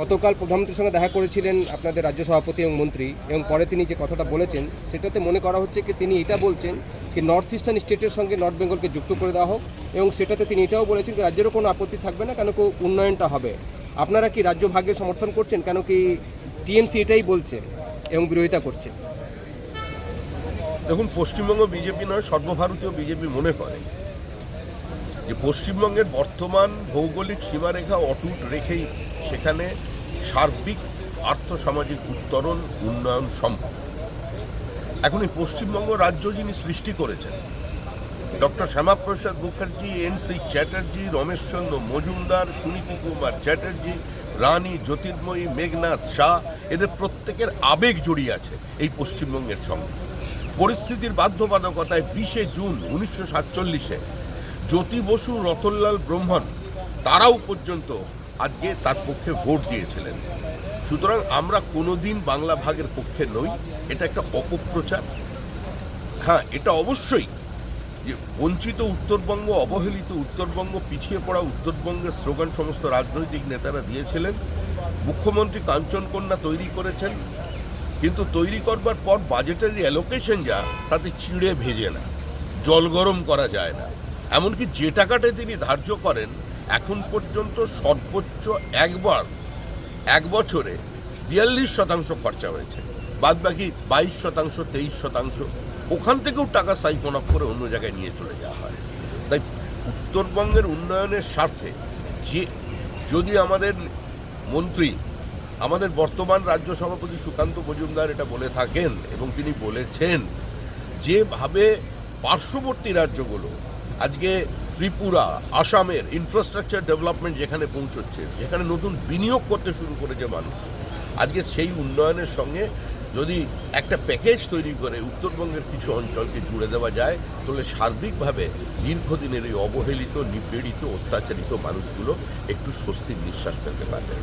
গতকাল প্রধানমন্ত্রীর সঙ্গে দেখা করেছিলেন আপনাদের রাজ্য সভাপতি এবং মন্ত্রী, এবং পরে তিনি যে কথাটা বলেছেন, সেটাতে মনে করা হচ্ছে কি তিনি এটা বলছেন যে নর্থ ইস্টার্ন স্টেটের সঙ্গে নর্থ বেঙ্গলকে যুক্ত করে দেওয়া হোক, এবং সেটাতে তিনি এটাও বলেছেন যে রাজ্যেরও কোনো আপত্তি থাকবে না, কেন কি উন্নয়নটা হবে। আপনারা কি রাজ্য ভাগের সমর্থন করছেন, কেন কি টিএমসি এটাই বলছে এবং বিরোধিতা করছে? দেখুন, পশ্চিমবঙ্গ বিজেপি নয়, সর্বভারতীয় বিজেপি মনে করে যে পশ্চিমবঙ্গের বর্তমান ভৌগোলিক সীমারেখা অটুট রেখেই সেখানে সার্বিক আর্থসামাজিক উত্তরণ, উন্নয়ন সম্ভব। এখন এই পশ্চিমবঙ্গ রাজ্য যিনি সৃষ্টি করেছেন, doctor Shyamaprasad Mukherjee, N C Chatterjee Rameshchandra Majumdar, Suniti Kumar Chatterjee, Rani Jyotirmoyee Meghnad Saha, এদের প্রত্যেকের আবেগ জড়িয়ে আছে এই পশ্চিমবঙ্গের সঙ্গে। পরিস্থিতির বাধ্যবাধকতায় বিশে জুন উনিশশো সাতচল্লিশে জ্যোতি বসু, রতনলাল ব্রহ্মণ, তারাও পর্যন্ত আজকে তার পক্ষে ভোট দিয়েছিলেন। সুতরাং আমরা কোনোদিন বাংলা ভাগের পক্ষে নই। এটা একটা অপপ্রচার। হ্যাঁ এটা অবশ্যই যে বঞ্চিত উত্তরবঙ্গ, অবহেলিত উত্তরবঙ্গ, পিছিয়ে পড়া উত্তরবঙ্গের স্লোগান সমস্ত রাজনৈতিক নেতারা দিয়েছিলেন। মুখ্যমন্ত্রী কাঞ্চন কন্যা তৈরি করেছেন। কিন্তু তৈরি করবার পর বাজেটের অ্যালোকেশন যা, তাতে চিড়ে ভেজে না। জল গরম করা যায় না। এমনকি যে টাকাটা তিনি ধার্য করেন এখন পর্যন্ত সর্বোচ্চ একবার, এক বছরে বিয়াল্লিশ শতাংশ খরচা হয়েছে। বাদ বাকি বাইশ শতাংশ, তেইশ শতাংশ, ওখান থেকেও টাকা সাইফন অফ করে অন্য জায়গায় নিয়ে চলে যাওয়া হয়। তাই উত্তরবঙ্গের উন্নয়নের স্বার্থে যে, যদি আমাদের মন্ত্রী, আমাদের বর্তমান রাজ্য সভাপতি সুকান্ত মজুমদার এটা বলে থাকেন এবং তিনি বলেছেন, যেভাবে পার্শ্ববর্তী রাজ্যগুলো, আজকে ত্রিপুরা, আসামের ইনফ্রাস্ট্রাকচার ডেভেলপমেন্ট যেখানে পৌঁছচ্ছে, যেখানে নতুন বিনিয়োগ করতে শুরু করেছে মানুষ। আজকে সেই উন্নয়নের সঙ্গে যদি একটা প্যাকেজ তৈরি করে উত্তরবঙ্গের কিছু অঞ্চলকে জুড়ে দেওয়া যায়, তাহলে সার্বিকভাবে দীর্ঘদিনের এই অবহেলিত, নিপীড়িত, অত্যাচারিত মানুষগুলো একটু স্বস্তির নিঃশ্বাস পেতে পারবে।